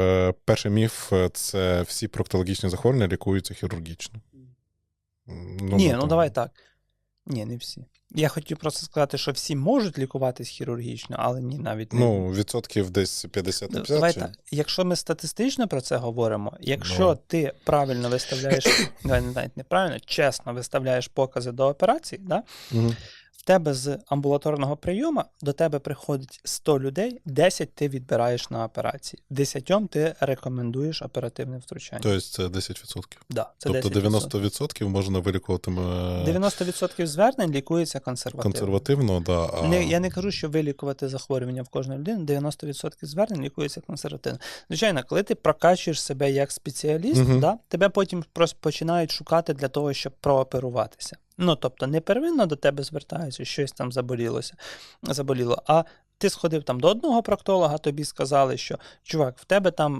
Е, Перший міф е, це всі проктологічні захворювання лікуються хірургічно. Ну, Ні, ну давай так. Ні, не всі. Я хотів просто сказати, що всі можуть лікуватись хірургічно, але ні, навіть не. Ну, відсотків десь 50 Ну, 50 Давай чи- так. Якщо ми статистично про це говоримо, якщо Ну. ти правильно виставляєш, навіть неправильно, чесно виставляєш покази до операції, да? Мгм. Тебе з амбулаторного прийому до тебе приходить 100 людей, 10 ти відбираєш на операції, 10 ти рекомендуєш оперативне втручання. Тобто це 10%. да, це тобто 10%. 90% можна вилікувати е, 90% звернень лікується консервативно. консервативно, да, а Не, я не кажу, що вилікувати захворювання в кожної людини, 90% звернень лікується консервативно. Звичайно, коли ти прокачуєш себе як спеціаліст, Мгм. да, тебе потім просто починають шукати для того, щоб прооперуватися. Ну, тобто, не первинно до тебе звертаються, щось там заболілося, заболіло, а ти сходив там до одного проктолога, тобі сказали, що чувак, в тебе там